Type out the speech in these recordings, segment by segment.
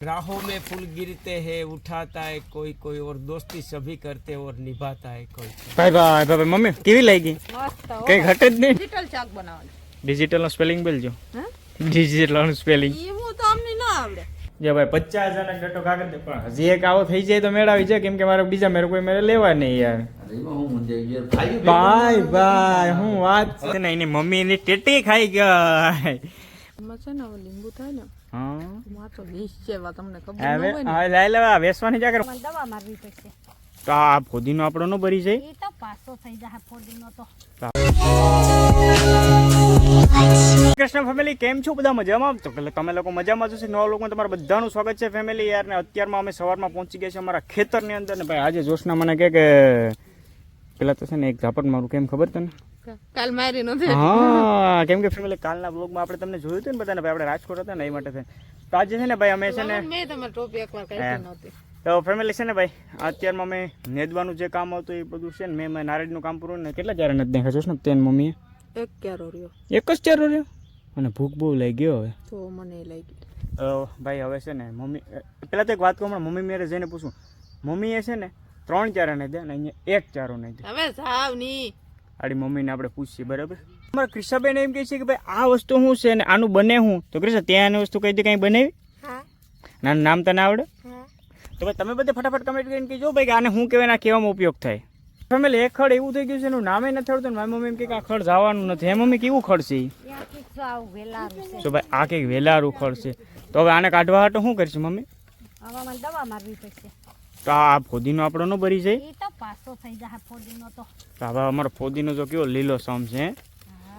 राहों में फूल गिरते हैं उठाता है कोई कोई और दोस्ती सभी करते और निभाता है कोई ભાઈ ભાઈ ભાઈ ભાઈ, મમ્મી કેવી લાગી મસ્ત હો. કઈ ઘટે જ નહીં ડિજિટલ શાક બનાવવાનું ડિજિટલ નું સ્પેલિંગ બોલજો હે? ડિજિટલ નું સ્પેલિંગ એવું તો અમને ના આવડે જો ભાઈ પચાસ હજાર ડટો કાગળ દે પણ હજી એક આવો થઈ જાય તો મેળાવી જાય કેમ કે મારે બીજા મેરે કોઈ મેરે લેવા નહીં યાર ભાઈ ભાઈ હું વાત છે ને એની મમ્મી ની ટેટી ખાઈ ગઈ એમાં છે ને હવે લીંબુ થાય ને હા એમાં તો આ ફોદીનો આપણો નો ભરી જાય? એ તો પાસો થઈ જાય ફોડીનો તો. કૃષ્ણ ફેમિલી કેમ છો બધા મજામાં? તો પેલા તમે લોકો મજામાં જશે નવા લોકોમાં તમારું બધાનું સ્વાગત છે ફેમિલી યાર ને અત્યારમાં અમે સવારમાં પહોંચી ગયા છે અમારા ખેતરની અંદર. ને ભાઈ આજે જોશના મને કે પેલા તો છે ને એક ઝાપટ મારું કેમ ખબર તને? કાલ મારી નથી હા કેમ કે ફેમિલી કાલના બ્લોગમાં આપણે તમને જોયું હતું ને બધાને ભાઈ આપણે રાજકોટ હતા ને એ માટે તો આજે છે ને ભાઈ અમે છે ને મેં તમારી ટોપી એકવાર કાઢી નહોતી તો ફેમિલી છે ને ભાઈ અત્યારમાં અમે નેદવાનું જે કામ હતું એ બધું છે ને મેં મેં નારળનું કામ પૂરું ને કેટલા ચાર નથી દેખાશો ને તેન મમ્મીએ. એક ક્યારો રહ્યો. એક જ ચારો રહ્યો? અને ભૂખ બહુ લઈ ગયો હવે. તો મને લઈ ગયો ભાઈ હવે છે ને મમ્મી પહેલાં તો એક વાત કહું હમણાં મમ્મી મેરે જઈને પૂછું. મમ્મીએ છે ને ત્રણ ચારા નહીં દે અને અહીંયા એક ચારો નહીં દે. હવે સાવની. આડી મમ્મીને આપણે પૂછીએ બરાબર? અમારા ક્રિષાબેન એમ કહે છે કે ભાઈ આ વસ્તુ શું છે ને આનું બને હું? તો ક્રિષા ત્યાં વસ્તુ કઈ દે કંઈ બનાવી? ના નામ તને આવડે? તો ભાઈ તમે બધે ફટાફટ કમેન્ટ કરીને કહેજો ભાઈ કે આને શું કહેવાય ના આ કહેવામાં ઉપયોગ થાય. ફેમિલી એક ખડ એવું થઈ ગયું છે એનું નામે નથી આવડતું ને મારી મમ્મી એમ કહે કે આ ખડ જવાનું નથી. હે મમ્મી કેવું ખડ છે તો ભાઈ આ કંઈક વેલારું ખડ છે. તો હવે આને કાઢવા હાટો શું કરીશું મમ્મી? દવા મારવી પડશે. તો આ ફોદીનો આપણો ન ભરી જાય એ તો પાસો થઈ જાય ફોડીનો તો. તો હવે અમારો ફોદીનો જો કેવો લીલો સમ છે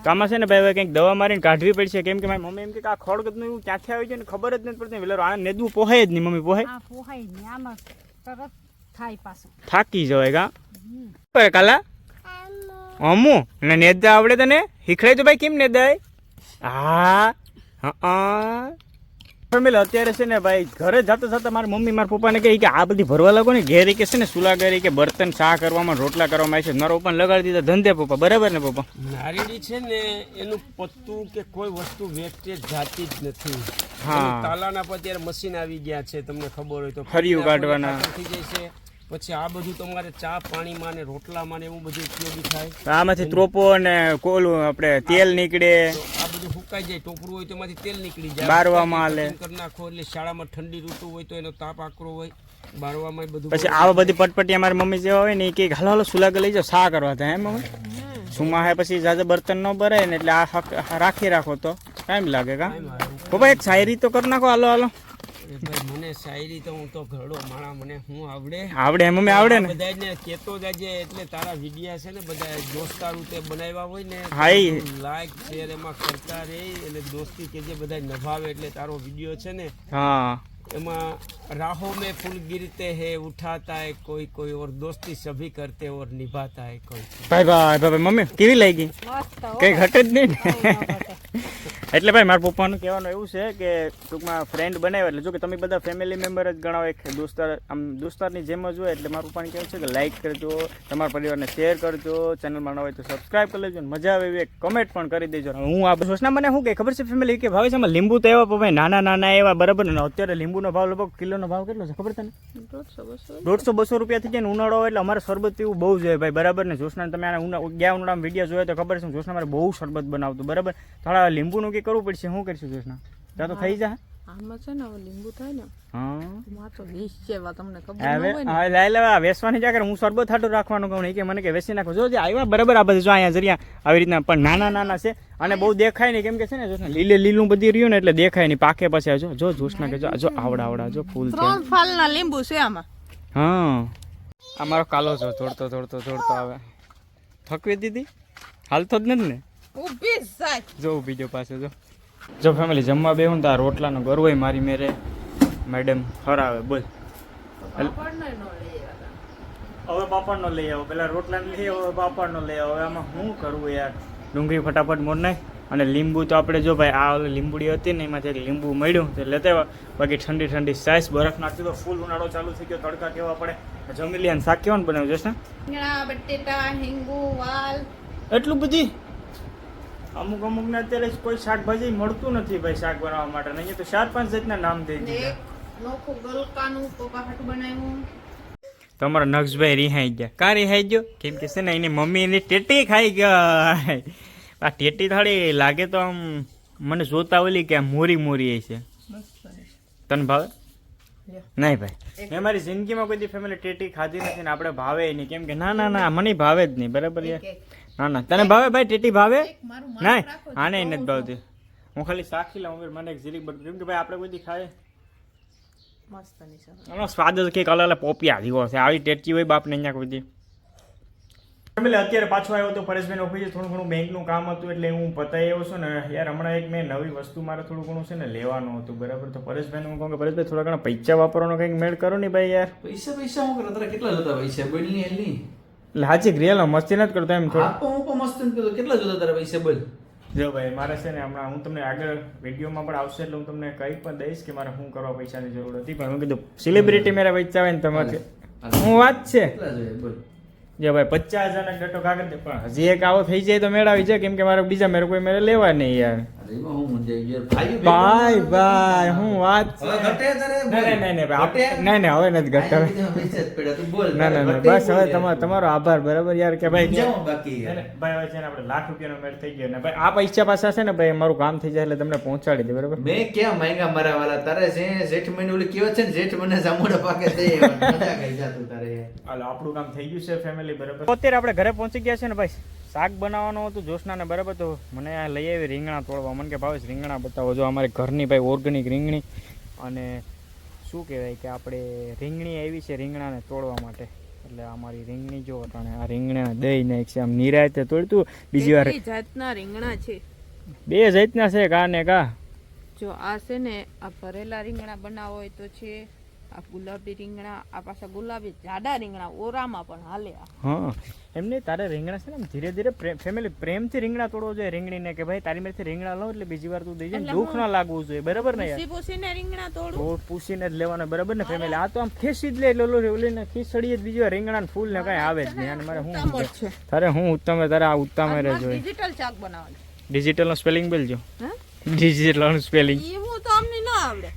કામાં છે ને ભાઈ હવે કંઈક દવા મારીને કાઢવી પડશે. કેમ કે મારી મમ્મી એમ કે આ ખડગતનું એવું ક્યાંથી આવી જાય ને ખબર જ નથી પડતી. વેલારો આ નેદવું પોહાય જ નહીં મમ્મી પોહાય. પોહાય નહીં. આમાં તરત થાય પાછું. થાકી જવાય કા પર કાલા? અમુ. ને નેદા આવડે તને? શીખડાય તો ભાઈ કેમ નેદાય? હા હા ફેમિલી અત્યારે છે ને ભાઈ ઘરે જતા જતા મારા મમ્મી મારા પપ્પાને કહે કે આ બધી ભરવા લાગો ને ઘેરી કે છે ને સુલા કરી કે બર્તન ચા કરવામાં રોટલા કરવામાં આવે છે. મારા પપ્પાને લગાડી દીધા ધંધે પપ્પા બરાબર ને પપ્પા? નારીડી છે ને એનું પત્તું કે કોઈ વસ્તુ વેસ્ટેજ જાતી જ નથી. હા. તાલાના પર અત્યારે મશીન આવી ગયા છે તમને ખબર હોય તો. ફર્યું કાઢવાના. થઈ જાય છે. પછી આ બધું તમારે ચા પાણીમાં ને રોટલામાં ને એવું બધું ઉપયોગી થાય. આમાંથી ત્રોપો અને કોલું આપણે તેલ નીકળે. બધું સુકાઈ જાય ટોપરું હોય તો એમાંથી તેલ નીકળી જાય. બારવામાં આલે કરી નાખો એટલે શાળામાં ઠંડી ઋતુ હોય તો એનો તાપ આકરો હોય. બારવામાં બધું પછી આવા બધી પટપટી અમારી મમ્મી જેવા હોય ને એ કે હાલો હાલો સુલાગ લઈ જાઓ સા કરવા થાય એમ મમ્મી? સુમા હે પછી જાજે બર્તન ન ભરાય ને એટલે આ રાખી રાખો તો. ટાઈમ લાગે કા? પપ્પા એક શાયરી તો કરી નાખો હાલો હાલો. ભાઈ મને શાયરી તો હું તો ઘરડો માણા મને હું આવડે? આવડે એમ અમે આવડે ને. બધા ને કેતો જજે એટલે તારા વિડિયા છે ને બધા દોસ્તારું તે બનાવ્યા હોય ને હાઈ લાઈક શેર એમાં કરતા રહે એટલે દોસ્તી કે જે બધા નભાવે એટલે તારો વિડિયો છે ને હા. એમાં राहों में फूल गिरते हैं उठाता है કોઈ कोई और दोस्ती सभी करते और निभाता है कोई ભાઈ बाय बाय मम्मी केवी लागी કઈ ઘટે જ નહીં એટલે ભાઈ મારા પપ્પાનું કહેવાનું એવું છે કે ટૂંકમાં ફ્રેન્ડ બનાવ્યા એટલે જો કે તમે બધા ફેમિલી મેમ્બર જ ગણાવો એક દોસ્તાર આમ દોસ્તારની જેમ જ હોય એટલે મારું પપ્પાને કહેવું છે કે લાઇક કરજો તમારા પરિવારને શેર કરજો ચેનલમાં ન હોય તો સબસ્ક્રાઈબ કરી લેજો મજા આવે એવી કમેન્ટ પણ કરી દેજો. હું આ સોચના મને શું કે ખબર છે ફેમિલી કે ભાવે છે આમાં લીંબુ તો એવા ભાઈ નાના નાના એવા બરાબર ને અત્યારે લીંબુનો ભાવ લગભગ કિલોનો ભાવ કેટલો છે ખબર તને? દોઢસો બસો. રૂપિયા થઈ જાય ને ઉનાળો એટલે અમારે શરબત પીવું બહુ જોઈએ ભાઈ બરાબર ને? જોશના તમે આને ઉના ગયા ઉનાળામાં વીડિયો જોયો તો ખબર છે જોશના મારે બહુ શરબત બનાવતું બરાબર? થોડા લીંબુનું કે કરવું પડશે શું કરીશું જોશના? ત્યાં તો થઈ જા આમાં છે ને હવે લીંબુ થાય ને હા. તો લીસ છે એવા તમને ખબર હવે હોય ને. લેવા વેસવાની જાગર હું શરબત હાટું રાખવાનું કહું નહીં કે મને કે વેસી નાખો. જો જે આવ્યા બરાબર આ બધી જો અહીંયા જરિયા આવી રીતના પણ નાના નાના છે અને બહુ દેખાય નહીં. કેમ કે છે ને જોશના લીલે લીલું બધી રહ્યું ને એટલે દેખાય નહીં. પાકે પછી જો જો જોશના કે જો જો આવડા આવડા જો ફૂલ ત્રણ ફાલના લીંબુ છે આમાં. હા. આ મારો કાલો છો દોડતો દોડતો દોડતો આવે. થકવી દીધી? હાલતો જ નથી ને? ઊભી જ જાય જો બીજો પાસે જો. જો ફેમિલી જમવા બેહું ને તો આ રોટલાનો ગરવો મારી મેરે મેડમ ફરાવે બોલ. હવે પાપડનો લઈ આવો. પેલા રોટલા લઈ આવો હવે પાપડનો લઈ આવો. હવે આમાં શું કરવું યાર? ડુંગળી ફટાફટ મોર નાખ. અને લીંબુ તો આપણે જો ભાઈ આ લીંબુડી હતી ને એમાંથી એક લીંબુ મળ્યું તે લેતા આવ્યા બાકી ઠંડી ઠંડી સાઈઝ બરફ નાખી તો ફૂલ ઉનાળો ચાલુ થઈ ગયો તડકા કેવા પડે. જમી લે અને શાક કેવાનું બનાવ્યું જશે બટેટા હિંગુ વાલ. એટલું બધી? અમુક અમુક ને અત્યારે કોઈ શાકભાજી મળતું નથી ભાઈ શાક બનાવવા માટે. નહીં અહીંયા તો ચાર પાંચ જાતના નામ દઈ ને દીધા નોખું ગલકાનું પોપાહાટ બનાવ્યું. તમારા નક્ષભાઈ રિહાઈ ગયા. કા રિહાઈ ગયો? કેમ કે છે ને એની મમ્મી એની ટેટી ખાઈ ગયા આ ટેટી થાળી લાગે તો આમ મને જોતા ઓલી કે આમ મોરી મોરી છે. તને ભાવે? નહીં ભાઈ. મેં મારી જિંદગીમાં કોઈ દી ફેમિલી ટેટી ખાધી નથી ને આપણે ભાવે નહીં. કેમ કે ના ના ના મને ભાવે જ નહીં. બરાબર યાર? ના ના. તને ભાવે ભાઈ? ટેટી ભાવે? મારું નહીં આને નથી ભાવતી. હું ખાલી સાખી લઉં મને એક જીરીક બટ કેમ કે ભાઈ આપણે બધી ખાય મસ્તની સ્વાદ જ કંઈક અલગ પોપિયા જેવો છે. આવી ટેટી હોય બાપને અહીંયા કોઈ દી. એટલે અત્યારે પાછો આવ્યો તો પરેશભાઈ ઓફિસે થોડું ઘણું બેંકનું કામ હતું એટલે હું પતાવી આવ્યો છું ને યાર હમણાં એક મેં નવી વસ્તુ મારે થોડું ઘણું છે ને લેવાનું હતું બરાબર? તો પરેશભાઈને હું કહું કે પરેશભાઈ થોડા ઘણા પૈસા વાપરવાનો કંઈક મેળ કરો ને ભાઈ યાર. પૈસા પૈસા હું કરે? કેટલા જતા પૈસા બની ની એટલે હાચી રિયલ મસ્તી નથી કરતો એમ થોડું. તો હું પણ મસ્ત નથી કરતો. કેટલા જોતા તારા પૈસા બોલ. જો ભાઈ મારે છે ને હમણાં હું તમને આગળ વિડીયોમાં પણ આવશે એટલે હું તમને કંઈ પણ દઈશ કે મારે શું કરવા પૈસાની જરૂર હતી પણ હું કીધું સેલિબ્રિટી મેરા પૈસા આવે ને તમારે હું વાત છે. જો ભાઈ પચાસ હજાર ડટો કાગળ પણ હજી એક આવો થઈ જાય તો મેળાવી જાય કેમ કે મારે બીજા મેરે કોઈ મેરે લેવા નહીં યાર. ભાઈ ભાઈ હું વાત હવે નથી પૈસા જ ના ના બસ હવે તમારો તમારો આભાર બરાબર યાર કે ભાઈ બાકી નહીં, નહીં, ભાઈ હવે છે ને આપણે લાખ રૂપિયાનો મેળ થઈ ગયો ને ભાઈ આ પૈસા પાછા છે ને ભાઈ મારું કામ થઈ જાય એટલે તમને પહોંચાડી દે બરાબર? મેં ક્યાં માંગ્યા મારા વાળા તારે છે જેઠ મહિને ઓલી કહેવત છે ને જેઠ મને જામુડા પાકે તે મજા કઈ જાતું તારે. આપણું કામ થઈ ગયું છે ફેમિલી બરાબર? અત્યારે આપણે ઘરે પહોંચી ગયા છે ને ભાઈ? શાક બનાવવાનું હતું જોશનાને બરાબર. તો મને આ લઈ આવી રીંગણા તોડવા. મને કે ભાવેશ રીંગણા બતાવો. જો અમારે ઘરની ભાઈ ઓર્ગેનિક રીંગણી અને શું કહેવાય કે આપણે રીંગણી આવી છે રીંગણાને તોડવા માટે. એટલે અમારી રીંગણી જો અટાણે આ રીંગણા દઈ નાખ છે. આમ નિરાયતે તોડતું બીજી વાર જાતના રીંગણા છે. બે જાતના છે કા ને કા જો આ છે ને આ ભરેલા રીંગણા બનાવો હોય તો છે. આ ગુલાબી રીંગણા આ પાછા ગુલાબી જાડા રીંગણા ઓરામાં પણ હાલે હા. એમને તારે રીંગણા છે ને ધીરે ધીરે ફેમિલી પ્રેમથી રીંગણા તોડવો જોઈએ રીંગણીને કે ભાઈ તારી મેરથી રીંગણા લો એટલે બીજી વાર તું દઈ જાય દુઃખ ના લાગવું જોઈએ. બરાબર ને યાર? પૂછીને રીંગણા તોડું. બહુ પૂછીને જ લેવાનો બરાબર ને ફેમિલી આ તો આમ ખેંચી જ લે લોલો ઓલું ઓલીને ખીચડીએ જ બીજી વાર રીંગણા ને ફૂલ ને કઈ આવે જ નહીં. અને મારે હું તારે હું ઉત્તમ તારે આ ઉત્તમ રહે જોઈએ ડિજિટલ ચાક બનાવવાનું. ડિજિટલ નો સ્પેલિંગ બોલજો. હા? ડિજિટલનું સ્પેલિંગ એવું તો અમને ના આવડે.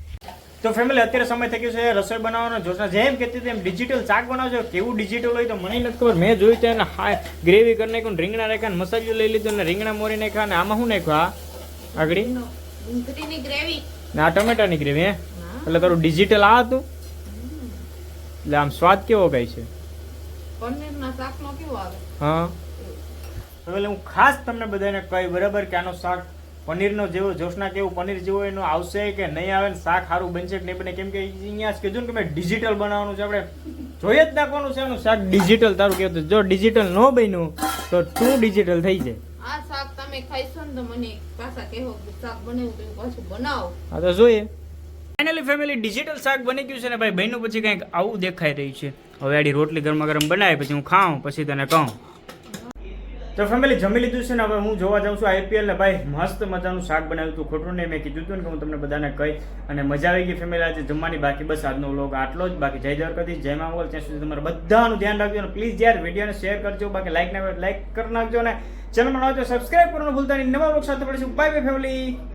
તો ફેમિલી અત્યારે સમય થઈ ગયો છે રસોઈ બનાવવાનો જોશના જેમ કહેતી તેમ ડિજિટલ શાક બનાવજો. કેવું ડિજિટલ હોય તો મને નથી ખબર. મેં જોયું એને હા ગ્રેવી કરી નાખ્યું રીંગણા રાખ્યા ને મસાલો લઈ લીધો ને રીંગણા મોરી નાખ્યા અને આમાં શું નાખ્યું? આ આગળી. ગ્રેવી ને આ ટમેટાની ગ્રેવી હે? એટલે તારું ડિજિટલ આ હતું? એટલે આમ સ્વાદ કેવો કઈ છે? હા. એટલે હું ખાસ તમને બધાને કહી બરાબર કે આનો શાક પનીરનો જેવો જોશના કેવું પનીર જેવો એનો આવશે કે નહીં આવે ને શાક સારું બનશે કે નહીં બને? કેમ કે અહીંયા જ કીધું ને કે મેં ડિજિટલ બનાવવાનું છે. આપણે જોઈ જ નાખવાનું છે એનું શાક ડિજિટલ તારું કહેતું જો ડિજિટલ ન બન્યું તો તું ડિજિટલ થઈ જાય. આ શાક તમે ખાઈશો ને તો મને પાછા કહેવો શાક બનાવ્યું તો પાછું બનાવો. હા તો જોઈએ. ફાઇનલી ફેમિલી ડિજિટલ શાક બની ગયું છે ને ભાઈ બન્યું પછી કંઈક આવું દેખાઈ રહ્યું છે. હવે આડી રોટલી ગરમા ગરમ બનાવી પછી હું ખાઉં પછી તને કહું. તો ફેમિલી જમી લીધું છે ને, હવે હું જોવા જાઉં છું આઈપીએલ ને. ભાઈ, મસ્ત મજાનું શાક બનાવ્યું હતું, ખોટું નહીં. મેં કીધું હતું ને કે હું તમને બધાને કહી અને મજા આવી ગઈ ફેમિલી આજે જમવાની. બાકી બસ આજનો વ્લોગ આટલો જ. બાકી જય દ્વારકાથી જય માંગોલ ત્યાં સુધી તમારે બધાનું ધ્યાન રાખજો અને પ્લીઝ યાર વિડીયોને શેર કરજો. બાકી લાઈક ના લાઈક કરી નાખજો અને ચેનલમાં તો સબસ્ક્રાઈબ કરવાનું ભૂલતા નહીં. નવા વ્લોગ સાથે મળીશું. Bye bye family